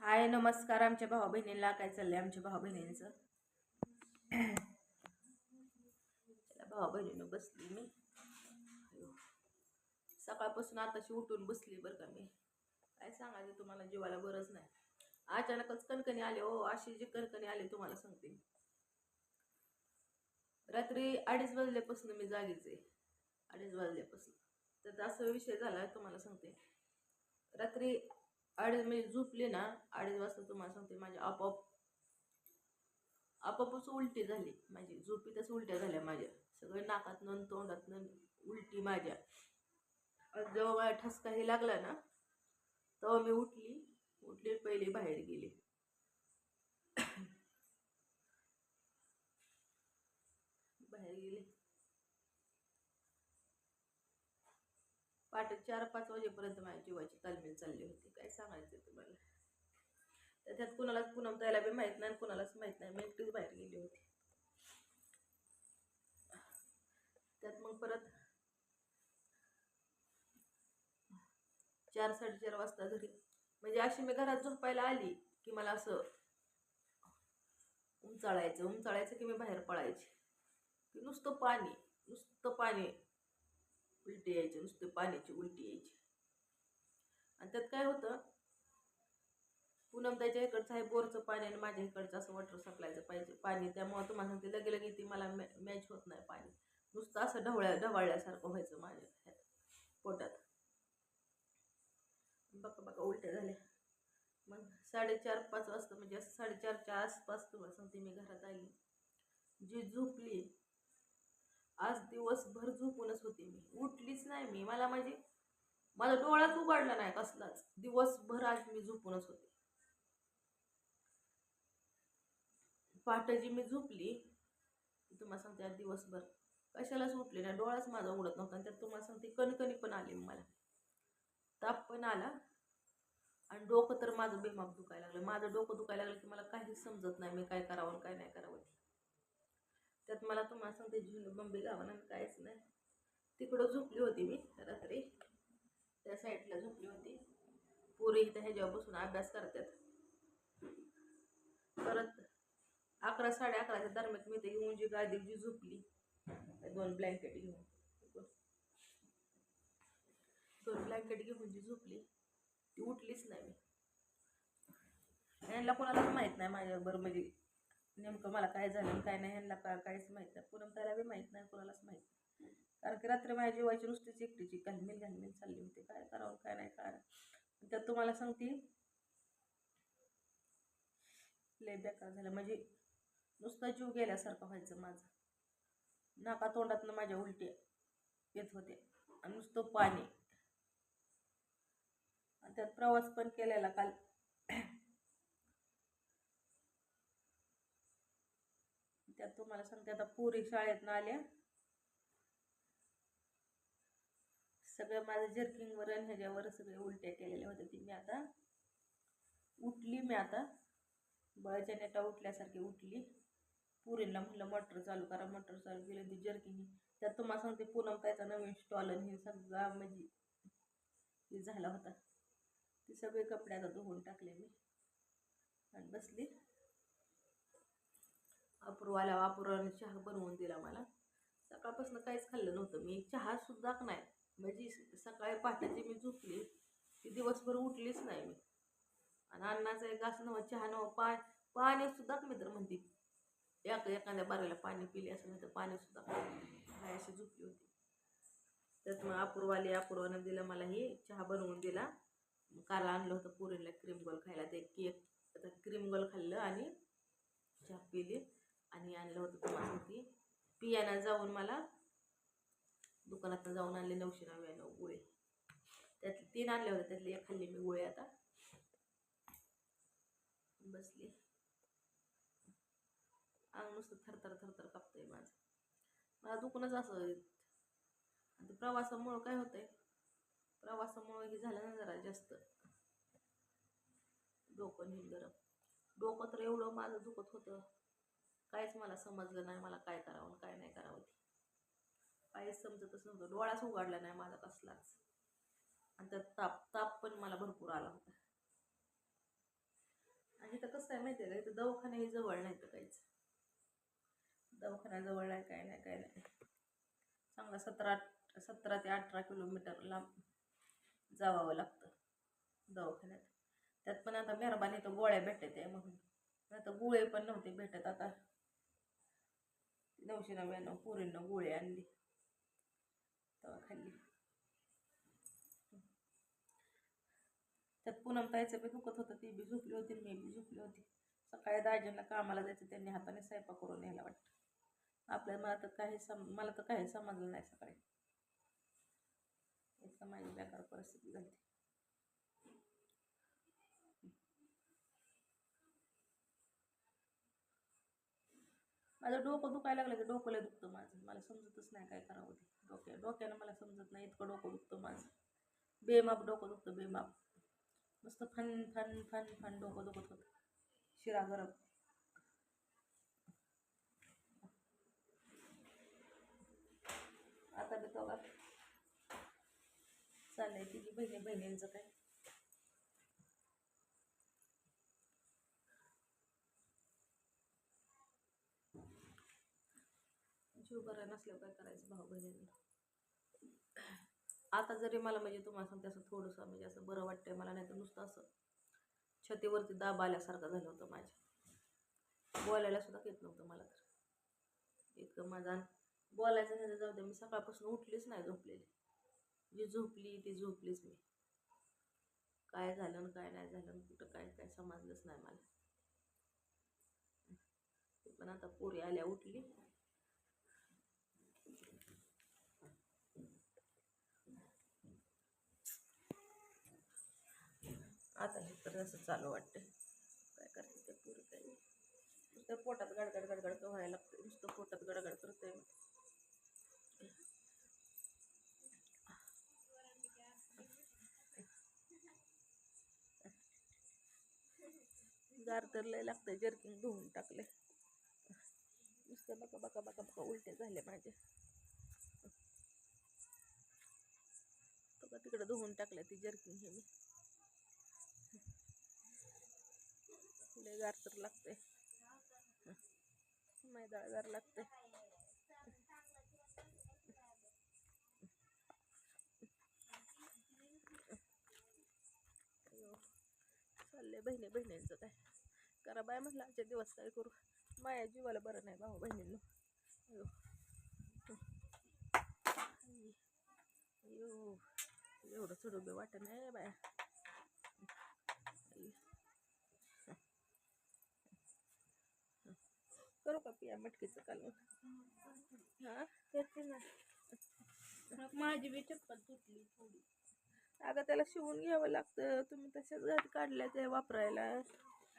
हाय नमस्कार आमच्या भावा बहिणीला काय चाललंय आमच्या भावा बहिणींचं भाऊ बहिणीनं बसली मी. सकाळपासून आताशी उठून बसली बरं का मी. काय सांगायचं तुम्हाला जीवाला बरंच नाही. अचानकच कणकणी आले हो. अशी जी कणकणी आली तुम्हाला सांगते रात्री अडीच वाजल्यापासून मी जागीच आहे. अडीच वाजल्यापासून. तर असा विषय झाला तुम्हाला सांगते. रात्री अडीच मी झोपले ना अडीच वाजता तुम्हाला सांगते माझ्या आपोआप आपोआपच उलटी झाली. माझी झोपीतच उलट्या झाल्या माझ्या. सगळं तोंडात नन उलटी माझ्या. जेव्हा माझ्या ठसका हे लागला ना तेव्हा मी उठली. उठली पहिले बाहेर गेली बाहेर गेले पहाटे चार पाच वाजेपर्यंत माझ्या जीवाची तालमेल चालली होती. काय सांगायचं तुम्हाला? तर त्यात कुणालाच पुनम त्याला बी माहीत नाही आणि कुणालाच माहीत नाही. मी एकटीच बाहेर गेली होती. त्यात मग परत चार साडेचार वाजता घरी. म्हणजे अशी मी घरात झोपायला आली की मला असं उंचाळायचं उंचाळायचं की मी बाहेर पळायची. की नुसतं पाणी नुसतं पाणी. उलटी यायची नुसते पाण्याची उलटी यायची. आणि त्यात काय होतं? पुनम त्याच्या इकडचं आहे बोरचं पाणी आणि माझ्या इकडचं असं वॉटर सप्लायचं पाहिजे. पाणी त्यामुळं तुम्हाला सांगते लगे लगे ती मला मॅ मॅच होत नाही पाणी. नुसतं असं ढवळ्या ढवळल्यासारखं व्हायचं माझ्या ह्यात पोटात. बघा बघा उलट्या झाल्या. मग साडेचार पाच वाजता म्हणजे असं साडेचारच्या आसपास तुम्हाला सांगते मी घरात आली. जी झोपली आज दिवसभर झोपूनच होते मी. उठलीच नाही मी. मला म्हणजे माझा डोळाच उघडला नाही कसलाच. दिवसभर आज मी झोपूनच होते. पहाटे जी मी झोपली. तुम्हाला सांगते आज दिवसभर कशालाच उठले नाही. डोळाच माझा उघडत नव्हता आणि त्यात तुम्हाला सांगते कणकणी पण आली मला. ताप पण आला आणि डोकं तर माझं बेमाप दुखायला लागलं. माझं डोकं दुखायला लागलं की मला काहीच समजत नाही मी काय करावं काय नाही करावं. त्यात मला तुम्हाला सांगते झुंड बंबी गावानं काहीच नाही. तिकडं झोपली होती मी रात्री. त्या साईडला झोपली होती. पोरी इथं ह्याच्यावर बसून अभ्यास करतात. परत अकरा साडे अकराच्या दरम्यान मी ते येऊन जी गादी जी झोपली दोन ब्लँकेट घेऊन. दोन ब्लँकेट घेऊन जी झोपली ती उठलीच नाही मी. यांना कोणालाच माहीत नाही माझ्याबरोबर म्हणजे नेमकं मला काय झालं काय नाही ह्यांना का काहीच माहीत नाही. पूनम त्याला बी माहीत नाही कुणालाच माहीत नाही. कारण की रात्री माझ्या जीवाची नुसतीच एकटीची घालमेल घालमेल चालली होती. काय करावं काय नाही काय त्यात तुम्हाला सांगते लय बेकार झालं. म्हणजे नुसता जीव गेल्यासारखं व्हायचं माझं. नाका तोंडातनं माझ्या उलट्या येत होते आणि नुसतं पाणी. आणि त्यात प्रवास पण केलेला काल. त्यात तुम्हाला सांगते आता पुरी शाळेतनं आल्या. सगळं माझं जर्किंगवर आणि ह्याच्यावर सगळे उलट्या केलेल्या होत्या ती मी आता. उठली मी आता. बळाच्या नेटा उठल्यासारखी उठली. पुरीला म्हटलं मोटर चालू करा मोटर चालू केलं ती जर्किंग त्यात तुम्हाला सांगते पूनम त्याचा नवीन स्टॉल आणि हे सगळा म्हणजे हे झाला होता. ते सगळे कपडे आता धुवून टाकले मी. आणि बसली. अपूर्वाला अपूर्वाने चहा बनवून दिला मला. सकाळपासून काहीच खाल्लं नव्हतं. मी चहासुद्धा नाही. म्हणजे सकाळी पहाटेची मी झोपली. ती दिवसभर उठलीच नाही मी. आणि अन्नाचा एक घास नवं चहा नवं पा पाणीसुद्धा मी तर म्हणते. एक एखाद्या बाराला पाणी पिले असं नाही तर पाणीसुद्धा काय अशी झोपली होती. त्यात मग अपूर्वाले अपूर्वानं दिलं मला हे चहा बनवून दिला. काल आणलं होतं पुरीला क्रीम गोल खायला. ते केक आता क्रीम गोल खाल्लं आणि चहा पिली. आणि आणलं होतं तुम्हाला पियाना जाऊन मला दुकानात जाऊन आणले नऊशे नव्याण्णव गोळे. त्यातले तीन आणले होते त्यातले एक खाल्ली मी गोळे आता. बसली. अंग नुसतं थरथर थरथर कापतंय माझं. मला दुखूनच असं आता प्रवासामुळं काय होतंय? प्रवासामुळं हे झालं ना जरा जास्त. डोकं नीट गरम. डोकं तर एवढं माझं दुखत होतं. काहीच मला समजलं नाही मला काय करावं काय नाही करावं ते. काहीच समजतच नव्हतं. डोळाच उघडला नाही माझा कसलाच. आणि त्यात ताप ताप पण मला भरपूर आला होता. आणि इथं कसं आहे माहिती आहे का? इथं दवाखानाही जवळ नाही तर काहीच. दवाखाना जवळ नाही काय नाही काय नाही. चांगला सतरा सतरा ते अठरा किलोमीटर लांब जावावं लागतं दवाखान्यात. त्यात पण आता मेहरबानी तर गोळ्या भेटत आहे म्हणून. नाही तर गोळे पण नव्हते भेटत आता. नऊशे नव्याण्णव पोरींना गोळी आणली. तेव्हा खाल्ली. त्यात पूनम ताईचं बी दुखत होतं ती बी झोपली होती मी बी झोपली होती. सकाळी दाजींना कामाला जायचं त्यांनी हाताने स्वयंपाक करून यायला वाटतं. आपल्या मला तर काही सम मला तर काही समजलं नाही सकाळी. इतकं माझी बेकार परिस्थिती झाली. माझं डोकं दुखायला लागलं की डोकं लय दुखतं माझं. मला समजतच नाही काय करावं ते. डोक्या डोक्यानं मला समजत नाही इतकं डोकं दुखतं माझं. बेमाप डोकं दुखतं बेमाप. मस्त फन फन फन फन डोकं दुखत होतं. शिरा गरम. आता बी तो चाललंय तिची बहिणी बहिणींचं काय? जीव बरा नसल्यावर काय करायचं भाऊ बहिणींना? आता जरी मला म्हणजे तुम्हाला सांगते असं थोडंसं म्हणजे असं बरं वाटतंय मला नाही तर नुसतं असं छतीवरती दाब आल्यासारखं झालं होतं माझ्या. बोलायला सुद्धा येत नव्हतं मला तर. इतकं माझा बोलायचं नाही तर जाऊ दे मी सकाळपासून उठलीच नाही झोपलेली. जी झोपली ती झोपलीच मी. काय झालं काय नाही झालं कुठं काय काय समजलंच नाही मला. पण आता पोरी आल्या उठली आता हे तर असं चालू वाटतं. काय करते ते पुरं काही नुसतं पोटात गडगड गडगड व्हायला लागतं नुसतं पोटात गडगड करते गार तर लय लागतं जर्किंग धुवून टाकले नुसतं बका बका बका बका उलटे झाले माझे बघा तिकडे धुवून टाकले ती जर्किंग हे मी. लय गार तर लागते मैदाळ गार लागते चालले बहिणी बहिणींचं काय? करा बाय म्हटलं आजचे दिवस काय करू? माया जीवाला बरं नाही भाऊ बहिणींना. अयो. अयो. एवढं चढू बी वाटत नाही बाया. करू का पिया मटकीचं कालवण हा? करते ना. मग माझी बी चप्पल तुटली थोडी. अगं त्याला शिवून घ्यावं लागतं. तुम्ही तशाच घाट काढल्या ते वापरायला.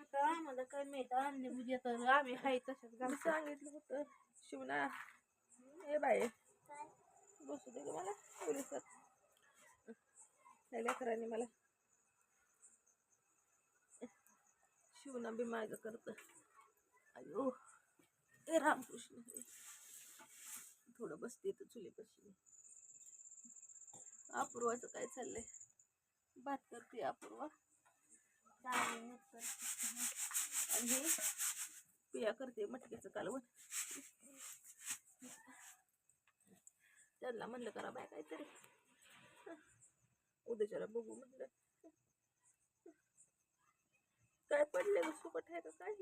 आता आम्हाला काय माहीत आणले उद्या तर आम्ही हाय तशाच मी घालतो सांगितलं होतं शिवना ए बाय बसू दे मला पोलिसात. त्या लेकरांनी मला शिवना बी माग करत. अयो. ए रामकृष्ण थोडं बसते तर चुलीपाशी. अपूर्वाचं काय चाललंय? भात करते अपूर्वा. चालेल आणि हे पिया करते मटकीचं कालवण. त्यांना म्हणलं करा बाय काहीतरी. उद्याच्याला बघू म्हणलं. काय पडले ग सुकट आहे का काय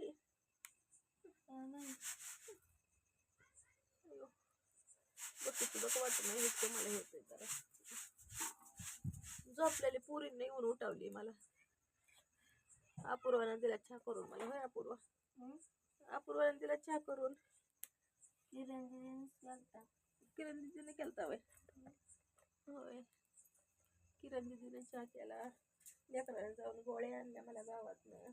तुला वाटत नाही हेच मला होतंय जरा झोपलेली पुरींना येऊन उठवली मला अपूर्वानं दिला चहा करून मला होय अपूर्वा? अपूर्वानं दिला चहा करून चिरंजीवीने लागतात. किरण दिदीने केलता वय होय किरण दिदीने चहा केला लेकराला जाऊन गोळ्या आणल्या मला गावातनं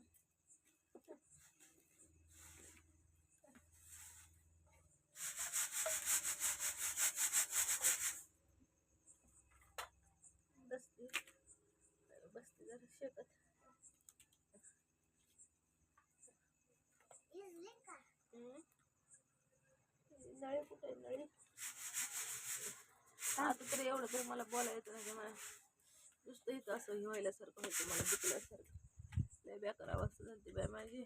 बसते बसते जरा शेकत हम्म. नळी कुठे आहे नळी आता तर एवढं तरी मला बोलायचं नाही मला नुसतं इथं असं हे व्हायल्यासारखं होतं मला दुखल्यासारखं लय करावं असं झालं झाली बाय माझी.